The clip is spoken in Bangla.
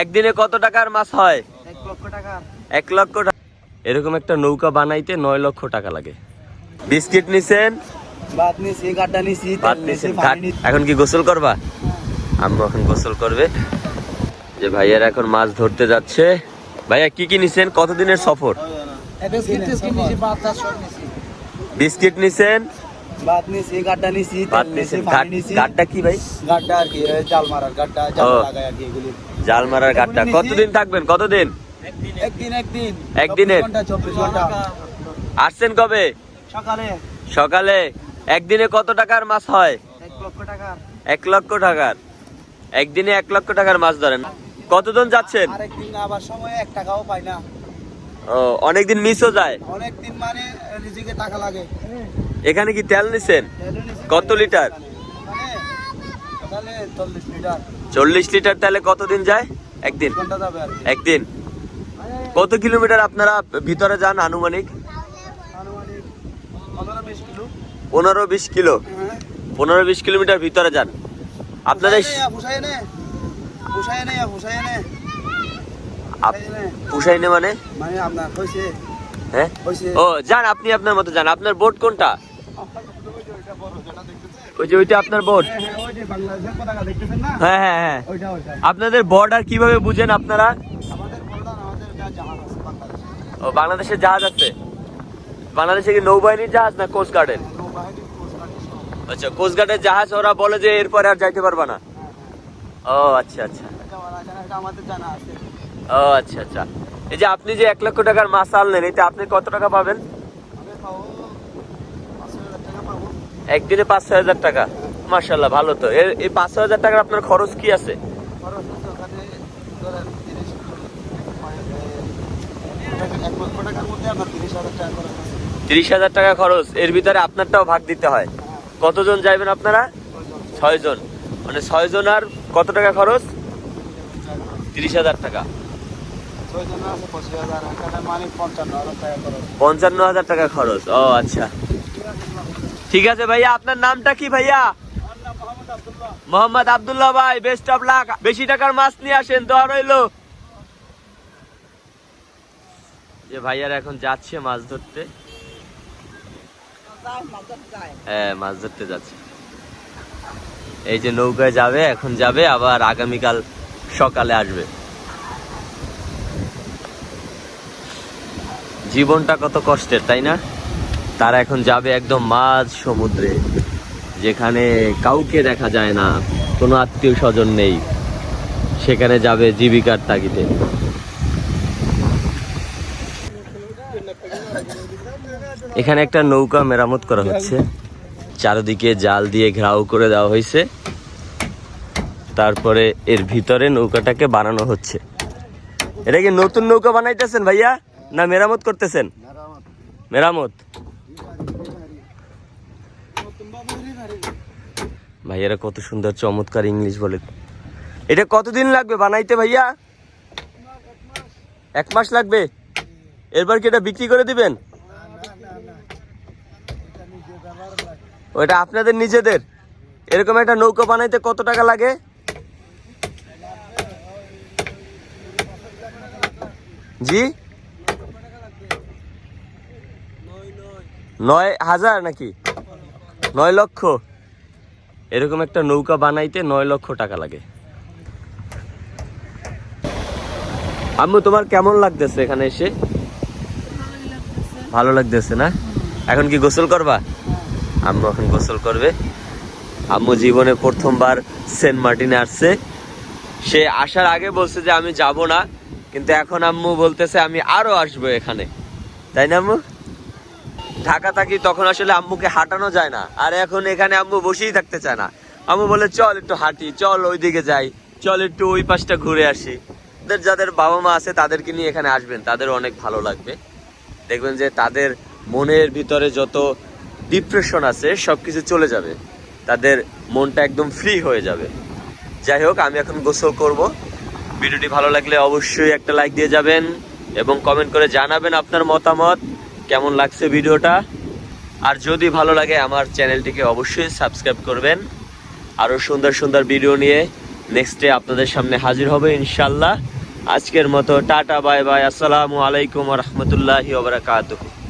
একদিনে কত টাকার মাছ হয়? এক লক্ষ টাকা এক লক্ষ টাকা। এরকম একটা নৌকা বানাইতে নয় লক্ষ টাকা লাগে। বিস্কিট নিছেন? এখন কি গোসল করবা? আমরা এখন গোসল করবে। যে ভাইয়ার এখন মাছ ধরতে যাচ্ছে। ভাইয়া কি কি নিছেন? কতদিনের সফর? বিস্কিট টিস্কিট নিছি ভাত টাত সব নিছি। বিস্কিট নিছেন? ভাত গাড্ডা ভাত পানি কি ভাই? গাড্ডা আর কি জাল মারার গাড্ডা জাল ও। লাগায় আর কি এগুলি। জাল মারার গাডটা কতদিন থাকবেন? কতদিন? একদিন একদিন। একদিনের? চব্বিশ ঘণ্টা আসছেন কবে? সকালে। সকালে। একদিনে কত টাকার মাছ হয়? এক লক্ষ এক লক্ষ টাকার। একদিনে এক লক্ষ টাকার মাছ ধরেন। কতজন যাচ্ছেন? আরেকদিন আবার সময় এক টাকাও পাই না। ও অনেকদিন মিসও যায়। অনেকদিন মানে নিজেকে টাকা লাগে। এখানে কি তেল নিছেন? কত লিটার? চল্লিশ লিটার তেলে কতদিন যায়? একদিন। একদিন। কত কিলোমিটার আপনারা ভিতরে যান আনুমানিক? পনেরো বিশ কিলো। পনেরো বিশ কিলোমিটার ভিতরে যান। আপনাদের পুষাইনে মানে? মানে হ্যাঁ? ও যান আপনি আপনার মতো যান। আপনার বোট কোনটা? ওই যে ওইটা আপনার হ্যাঁ হ্যাঁ হ্যাঁ। আপনাদের বর্ডার কীভাবে বুঝেন আপনারা? ও বাংলাদেশের জাহাজ আছে। বাংলাদেশে কি নৌবাহিনীর জাহাজ না কোস্ট গার্ডের। আচ্ছা কোস্ট গার্ডের জাহাজ, ওরা বলে যে এরপরে আর যাইতে পারবা না। ও আচ্ছা আচ্ছা। ও আচ্ছা আচ্ছা। এই যে আপনি যে এক লক্ষ টাকার মাছ আনলেন, এতে আপনি কত টাকা পাবেন আমি পাবো পাঁচশো হাজার টাকা পাবো একদিনে পাঁচ ছয় হাজার টাকা। মার্শাল্লাহ ভালো তো। এর এই পাঁচ ছয় হাজার টাকার আপনার খরচ কি আছে? তিরিশ হাজার টাকা খরচ এর ভিতরে আপনারটাও ভাগ দিতে হয়। কতজন যাইবেন আপনারা? ছয় জন মানে ছয় জন আর কত টাকা খরচ? তিরিশ হাজার টাকা। মানে পঞ্চান্ন হাজার টাকা খরচ। ও আচ্ছা। ঠিক আছে ভাইয়া, আপনার নামটা কি ভাইয়া? মোহাম্মদ আব্দুল্লাহ ভাই বেস্ট অফ লাক বেশি টাকার মাছ নিয়ে আসেন তো আর রইল। যে ভাইয়ার এখন যাচ্ছে মাছ ধরতে। হ্যাঁ মাছ ধরতে যাচ্ছে। এই যে নৌকায় যাবে, এখন যাবে, আবার আগামীকাল সকালে আসবে। জীবনটা কত কষ্টের, তাই না? তারা এখন যাবে একদম মাঝ সমুদ্রে যেখানে কাউকে দেখা যায় না কোনো আত্মীয় স্বজন নেই। সেখানে যাবে জীবিকার তাগিদে। এখানে একটা নৌকা মেরামত করা হচ্ছে। চারিদিকে জাল দিয়ে ঘেরাও করে দেওয়া হয়েছে। তারপরে এর ভিতরে নৌকাটাকে বানানো হচ্ছে। এটা কি নতুন নৌকা বানাইতেছেন ভাইয়া না মেরামত করতেছেন? মেরামত। ভাইয়ারা কত সুন্দর চমৎকার ইংলিশ বলে। এটা কতদিন লাগবে বানাইতে ভাইয়া? এক মাস লাগবে? এরপর কি এটা বিক্রি করে দিবেন? ওইটা আপনাদের নিজেদের? এরকম একটা নৌকা বানাইতে কত টাকা লাগে? জি? নয় হাজার নাকি? নয় লক্ষ? এরকম একটা নৌকা বানাইতে নয় লক্ষ টাকা লাগে। আম্মু, তোমার কেমন লাগতেছে এখানে এসে? ভালো লাগতেছে না? এখন কি গোসল করবা? আম্মু এখন গোসল করবে। আম্মু জীবনে প্রথমবার সেন্ট মার্টিনে আসছে। সে আসার আগে বলছে যে আমি যাব না, কিন্তু এখন আম্মু বলতেছে আমি আরও আসব এখানে। তাই না, আম্মু? ঢাকা থাকি তখন আসলে আম্মুকে হাঁটানো যায় না। আর এখন এখানে আম্মু বসেই থাকতে চায় না। আম্মু বলে, চল একটু হাঁটি, চল ওইদিকে যাই, চল একটু ওই পাশটা ঘুরে আসি। যাদের যাদের বাবা মা আছে, তাদেরকে নিয়ে এখানে আসবেন, তাদের অনেক ভালো লাগবে। দেখবেন যে তাদের মনের ভিতরে যত ডিপ্রেশন আছে সব কিছু চলে যাবে। তাদের মনটা একদম ফ্রি হয়ে যাবে। যাই হোক, আমি এখন গোসল করব। ভিডিওটি ভালো লাগলে অবশ্যই একটা লাইক দিয়ে যাবেন এবং কমেন্ট করে জানাবেন আপনার মতামত। কেমন লাগছে ভিডিওটা? আর যদি ভালো লাগে, আমার চ্যানেলটিকে অবশ্যই সাবস্ক্রাইব করবেন। আরও সুন্দর সুন্দর ভিডিও নিয়ে নেক্সট আপনাদের সামনে হাজির হবে ইনশাল্লাহ আজকের মতো টাটা, বাই বাই, আসসালামু আলাইকুম রহমতুল্লাহি ওবরাকাতুহু